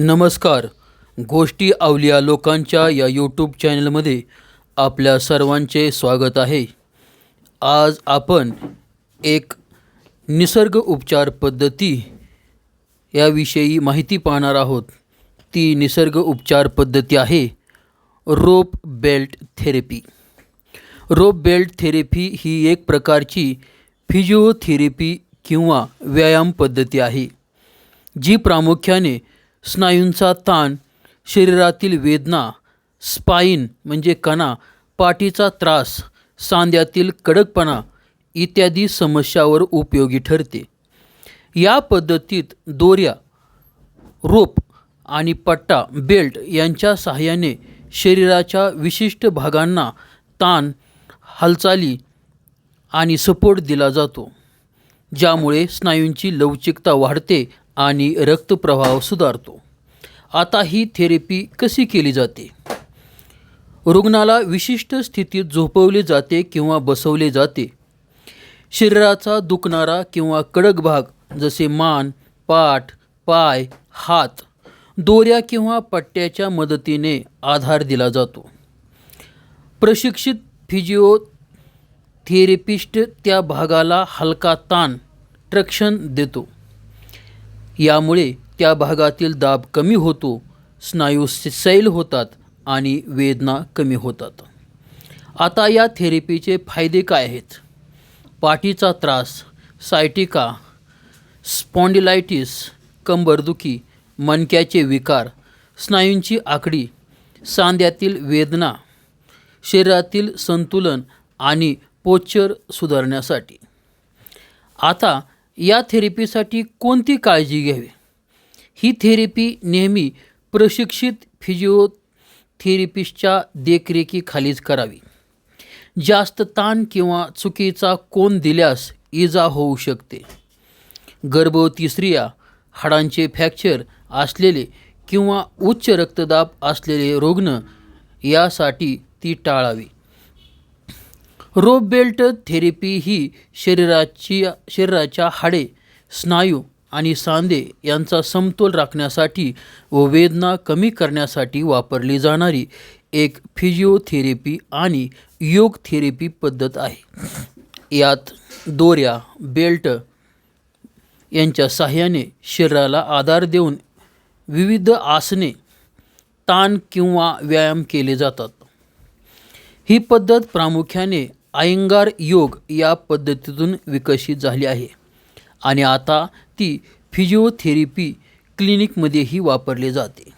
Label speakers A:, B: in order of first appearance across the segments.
A: नमस्कार. गोष्टी अवलिया लोकांच्या या यूट्यूब चॅनलमध्ये आपल्या सर्वांचे स्वागत आहे. आज आपण एक निसर्ग उपचार पद्धती याविषयी माहिती पाहणार आहोत. ती निसर्ग उपचार पद्धती आहे rope belt therapy. Rope belt therapy ही एक प्रकारची फिजिओथेरपी किंवा व्यायाम पद्धती आहे जी प्रामुख्याने स्नायूंचा ताण शरीरातील वेदना स्पाईन म्हणजे कणा पाठीचा त्रास सांध्यातील कडकपणा इत्यादी समस्यावर उपयोगी ठरते. या पद्धतीत दोऱ्या रोप आणि पट्टा बेल्ट यांच्या सहाय्याने शरीराच्या विशिष्ट भागांना ताण हालचाली आणि सपोर्ट दिला जातो ज्यामुळे स्नायूंची लवचिकता वाढते आणि रक्तप्रवाह सुधारतो. आता ही थेरपी कशी केली जाते? रुग्णाला विशिष्ट स्थितीत झोपवले जाते किंवा बसवले जाते. शरीराचा दुखणारा किंवा कडक भाग जसे मान पाठ पाय हात दोऱ्या किंवा पट्ट्याच्या मदतीने आधार दिला जातो. प्रशिक्षित फिजिओ थेरपिस्ट त्या भागाला हलका ताण ट्रक्शन देतो. यामुळे त्या भागातील दाब कमी होतो स्नायू सैल होतात आणि वेदना कमी होतात. आता या थेरपीचे फायदे काय आहेत? पाठीचा त्रास सायटिका स्पॉन्डिलायटिस कंबरदुखी मणक्याचे विकार स्नायूंची आकडी सांध्यातील वेदना शरीरातील संतुलन आणि पोच्चर सुधारण्यासाठी. आता या थेरपीसाठी कोणती काळजी घ्यावी? ही थेरपी नेहमी प्रशिक्षित फिजिओथेरपिस्टच्या देखरेखीखालीच करावी. जास्त ताण किंवा चुकीचा कोण दिल्यास इजा होऊ शकते. गर्भवती स्त्रिया हाडांचे फ्रॅक्चर असलेले किंवा उच्च रक्तदाब असलेले रुग्ण यासाठी ती टाळावी. रोप बेल्ट थेरपी ही शरीराची शरीराच्या हाडे स्नायू आणि सांधे यांचा समतोल राखण्यासाठी व वेदना कमी करण्यासाठी वापरली जाणारी एक फिजिओथेरपी आणि योग थेरपी पद्धत आहे. यात दोऱ्या बेल्ट यांच्या साह्याने शरीराला आधार देऊन विविध आसने ताण किंवा व्यायाम केले जातात. ही पद्धत प्रामुख्याने अयंगार योग या पद्धतीतून विकसित झाली आहे. आणि आता ती फिजिओथेरपी क्लिनिकमध्येही वापरली जाते.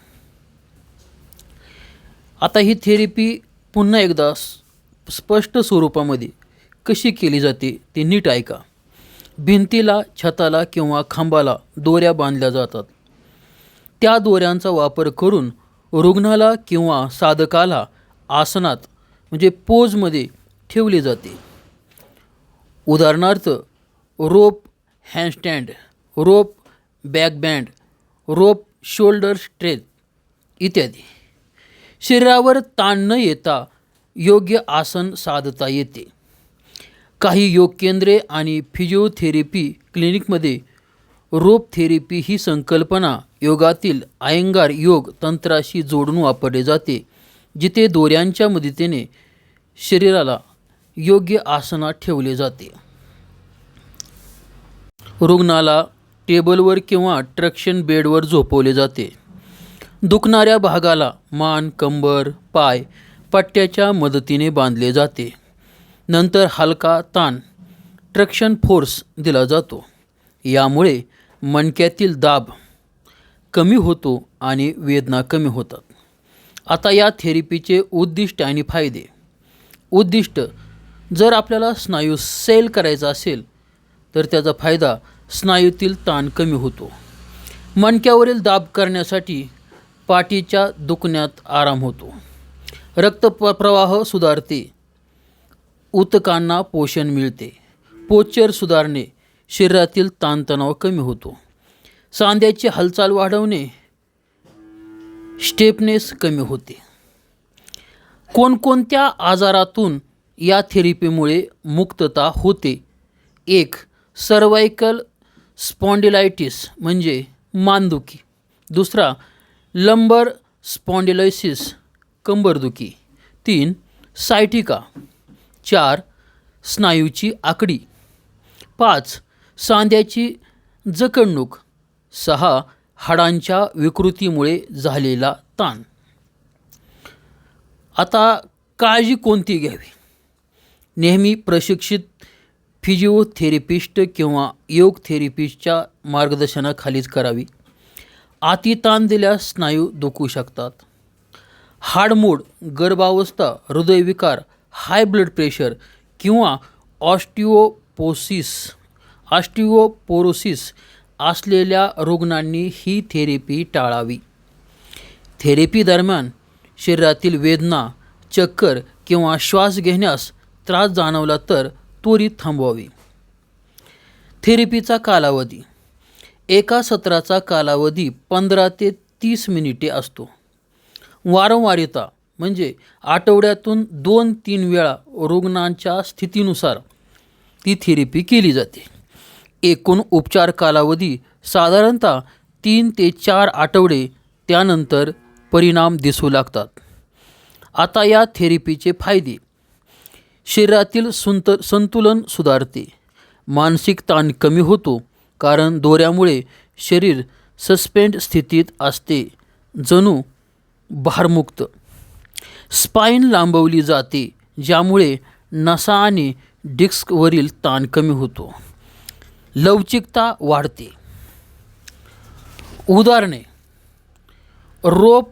A: आता ही थेरपी पुन्हा एकदा स्पष्ट स्वरूपामध्ये कशी केली जाते ते नीट ऐका. भिंतीला छताला किंवा खांबाला दोऱ्या बांधल्या जातात. त्या दोऱ्यांचा वापर करून रुग्णाला किंवा साधकाला आसनात म्हणजे पोजमध्ये ठेवले जाते. उदाहरणार्थ रोप हँडस्टँड रोप बॅकबँड रोप शोल्डर स्ट्रेच इत्यादी. शरीरावर ताण न येता योग्य आसन साधता येते. काही योग केंद्रे आणि फिजिओथेरपी क्लिनिकमध्ये रोप थेरपी ही संकल्पना योगातील अयंगार योग तंत्राशी जोडून वापरले जाते जिथे दोऱ्यांच्या मदतीने शरीराला योग्य आसनात ठेवले जाते. रुग्णाला टेबलवर किंवा ट्रक्शन बेडवर झोपवले जाते. दुखणाऱ्या भागाला मान कंबर पाय पट्ट्याच्या मदतीने बांधले जाते. नंतर हलका ताण ट्रक्शन फोर्स दिला जातो. यामुळे मणक्यातील दाब कमी होतो आणि वेदना कमी होतात. आता या थेरपीचे उद्दिष्ट आणि फायदे. उद्दिष्ट जर आपल्याला स्नायू सेल करायचा असेल तर त्याचा फायदा स्नायूतील ताण कमी होतो. मणक्यावरील दाब करण्यासाठी पाठीच्या दुखण्यात आराम होतो. रक्त प- प्रवाह सुधारते. उतकांना पोषण मिळते. पोचर सुधारणे शरीरातील ताणतणाव कमी होतो. सांध्याची हालचाल वाढवणे स्टेपनेस कमी होते. कोणकोणत्या आजारातून या थेरपीमुळे मुक्तता होते. एक सर्वायकल स्पॉन्डिलायटिस म्हणजे मानदुखी. दुसरा लंबर स्पॉन्डिलायसिस कंबरदुखी. तीन सायटिका. चार स्नायूची आकडी. पाच सांध्याची जखडणूक. सहा हाडांच्या विकृतीमुळे झालेला ताण. आता काळजी कोणती घ्यावी? नेहमी प्रशिक्षित फिजिओथेरपिस्ट किंवा योग थेरपिस्टच्या मार्गदर्शनाखालीच करावी. अति ताण दिल्यास स्नायू दुखू शकतात. हाडमोड गर्भावस्था हृदयविकार हाय ब्लड प्रेशर किंवा ऑस्टिओपोसिस ऑस्टिओपोरोसिस असलेल्या रुग्णांनी ही थेरपी टाळावी. थेरपी दरम्यान शरीरातील वेदना चक्कर किंवा श्वास घेण्यास त्रास जाणवला तर त्वरित थांबवावी. थेरपीचा कालावधी. एका सत्राचा कालावधी पंधरा ते तीस मिनिटे असतो. वारंवारिता म्हणजे आठवड्यातून दोन तीन वेळा रुग्णांच्या स्थितीनुसार ती थेरपी केली जाते. एकूण उपचार कालावधी साधारणतः तीन ते चार आठवडे त्यानंतर परिणाम दिसू लागतात. आता या थेरपीचे फायदे. शरीरातील सुंत संतुलन सुधारते. मानसिक ताण कमी होतो कारण दोऱ्यामुळे शरीर सस्पेंड स्थितीत असते. जणू भारमुक्त. स्पाईन लांबवली जाते ज्यामुळे नसा आणि डिस्कवरील ताण कमी होतो. लवचिकता वाढते. उदाहरणे. रोप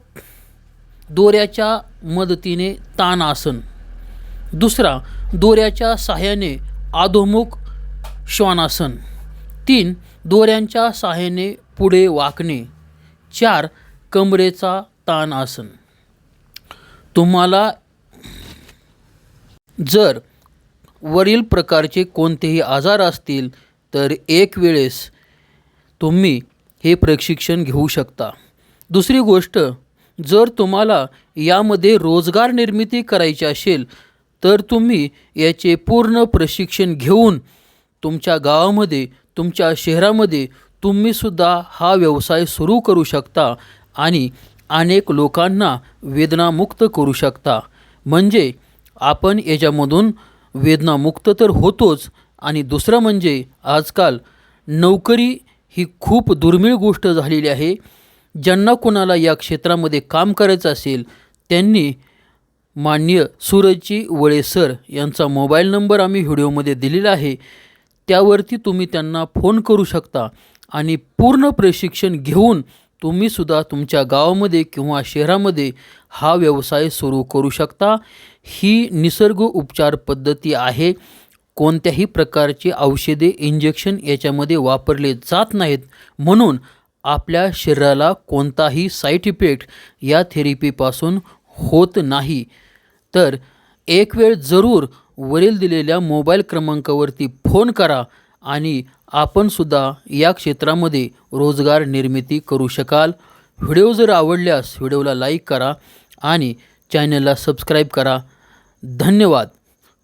A: दोऱ्याच्या मदतीने ताण आसन दुसरा दोऱ्याच्या सहाय्याने आधोमुख श्वानासन. तीन दोऱ्यांच्या सहाय्याने पुढे वाकणे. चार कमरेचा ताण आसन तुम्हाला जर वरील प्रकारचे कोणतेही आजार असतील तर एक वेळेस तुम्ही हे प्रशिक्षण घेऊ शकता. दुसरी गोष्ट जर तुम्हाला यामध्ये रोजगार निर्मिती करायची असेल तर तुम्ही याचे पूर्ण प्रशिक्षण घेऊन तुमच्या गावामध्ये तुमच्या शहरामध्ये तुम्हीसुद्धा हा व्यवसाय सुरू करू शकता आणि अनेक लोकांना वेदनामुक्त करू शकता. म्हणजे आपण याच्यामधून वेदनामुक्त तर होतोच आणि दुसरं म्हणजे आजकाल नोकरी ही खूप दुर्मिळ गोष्ट झालेली आहे. ज्यांना कोणाला या क्षेत्रामध्ये काम करायचं असेल त्यांनी मान्य सूरजी वळे सर यांचा मोबाईल नंबर आम्ही व्हिडिओमध्ये दिलेला आहे. त्यावरती तुम्ही त्यांना फोन करू शकता आणि पूर्ण प्रशिक्षण घेऊन तुम्हीसुद्धा तुमच्या गावामध्ये किंवा शहरामध्ये हा व्यवसाय सुरू करू शकता. ही निसर्ग उपचार पद्धती आहे. कोणत्याही प्रकारची औषधे इंजेक्शन याच्यामध्ये वापरले जात नाहीत. म्हणून आपल्या शरीराला कोणताही साईड इफेक्ट या थेरपीपासून होत नाही. तर एक वेळ जरूर वरील दिलेल्या मोबाईल क्रमांकावरती फोन करा आणि आपणसुद्धा या क्षेत्रामध्ये रोजगार निर्मिती करू शकाल. व्हिडिओ जर आवडल्यास व्हिडिओला लाईक करा आणि चॅनलला सबस्क्राईब करा. धन्यवाद.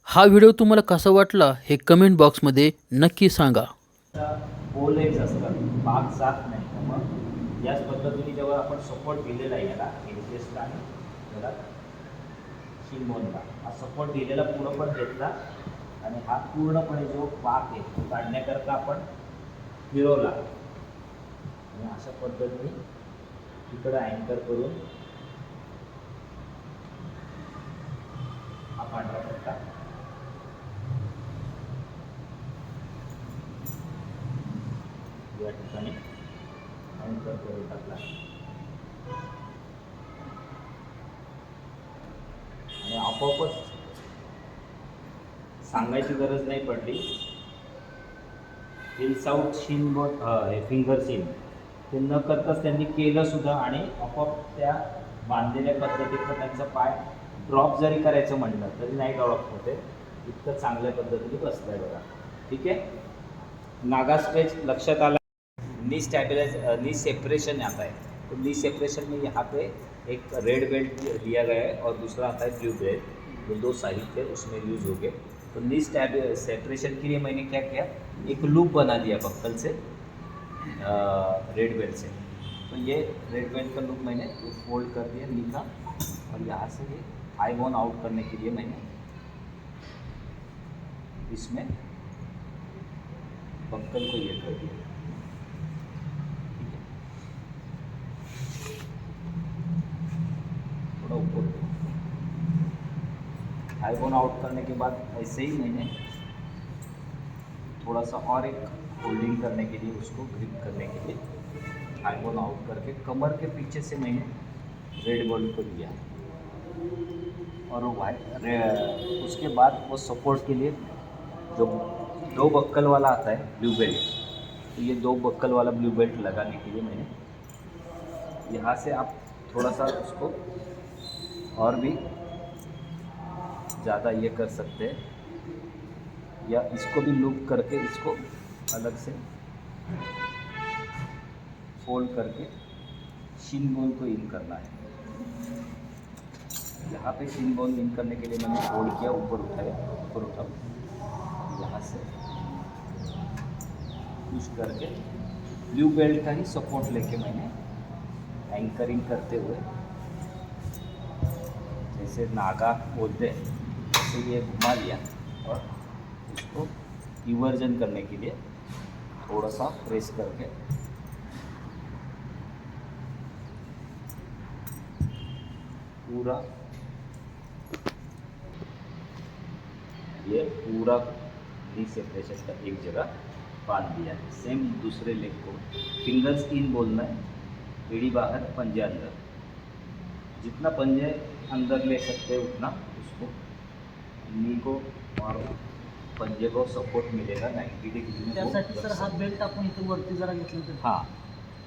A: हा व्हिडिओ तुम्हाला कसा वाटला हे कमेंट बॉक्समध्ये नक्की सांगा.
B: असतात भाग जात नाही. मग याच पद्धतीने जेव्हा आपण सपोर्ट दिलेला आहे याला इंटरेस्ट आणि याला हा सपोर्ट दिलेला पुढं पण घेतला. आणि हा पूर्णपणे जो वाक आहे तो काढण्याकरता आपण फिरवला. आणि अशा पद्धतीने तिकडं अँकर करून हा पांढरा पट्टा. या ठिकाणी अँकर करून टाकला आणि आपोआपच सांगायची गरज नाही पडली. हिल्स आउट शिन बोट हे फिंगर सीन ते न करताच त्यांनी केलं सुद्धा आणि आपोआप त्या बांधलेल्या पद्धतीनं त्यांचा पाय ड्रॉप जरी करायचं म्हणलं तरी नाही डॉप होते. इतकं चांगल्या पद्धतीने बसलं आहे बघा. ठीक आहे? नागा स्ट्रेच लक्षात आला. नी स्टॅबिलाइज नी सेपरेशन आता आहे नी सेपरेशन मी यहाँ पे एक रेड बेल्ट लिया गया है और दूसरा आता है ब्लू बेल्ट जो दो साहित्य उसमें यूज़ हो गए। तो नी स्टैब सेपरेशन के लिए मैंने क्या किया? एक लूप बना दिया बक्कल से रेड बेल्ट से। तो ये रेड बेल्ट का लुक मैंने फोल्ड कर दिया, लिखा। और यहाँ से ये आई बोन आउट करने के लिए मैंने इसमें बक्कल को ये कर दिया ठीक है थोड़ा ऊपर आई बोन आउट करने के बाद ऐसे ही मैंने थोड़ा सा और एक होल्डिंग करने के लिए उसको ग्रिप करने के लिए आई बोन आउट करके कमर के पीछे से मैंने रेड बॉल को लिया और वो वाइट उसके बाद वो सपोर्ट के लिए जो दो बक्कल वाला आता है ब्लू बेल्ट तो ये दो बक्कल वाला ब्लू बेल्ट लगाने के लिए मैंने यहाँ से आप थोड़ा सा उसको और भी ज़्यादा ये कर सकते हैं, या इसको भी लूप करके इसको अलग से फोल्ड करके शिन बोन को इन करना है। यहाँ पे शिन बोन इन करने के लिए मैंने फोल्ड किया, ऊपर उठाया, ऊपर उठाओ यहाँ से पुश करके ब्लू बेल्ट का ही सपोर्ट लेके मैंने एंकरिंग करते हुए, जैसे नागा बोलते हैं वैसे ये घुमा लिया और उसको इवर्जन करने के लिए थोड़ा सा प्रेस करके पूरा ये पूरा सेपरेशन का एक जगह बाँध दिया है। सेम दूसरे लेग को फिंगर्स इन बोलना है। एड़ी बाहर पंजे अंदर। जितना पंजे अंदर ले सकते हैं उतना उसको को और पंजे को सपोर्ट मिलेगा 90 डिग्री में
C: त्यासाठी सर हा बेल्ट आपण इथे वरती जरा घेतला तर.
B: हैं। हाँ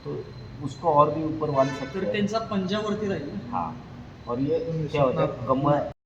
B: तो उसको और भी ऊपर बांध सकते
C: तर
B: हैं.
C: त्यांचा पंजावरती राहील
B: हाँ. और ये क्या होता है? कमर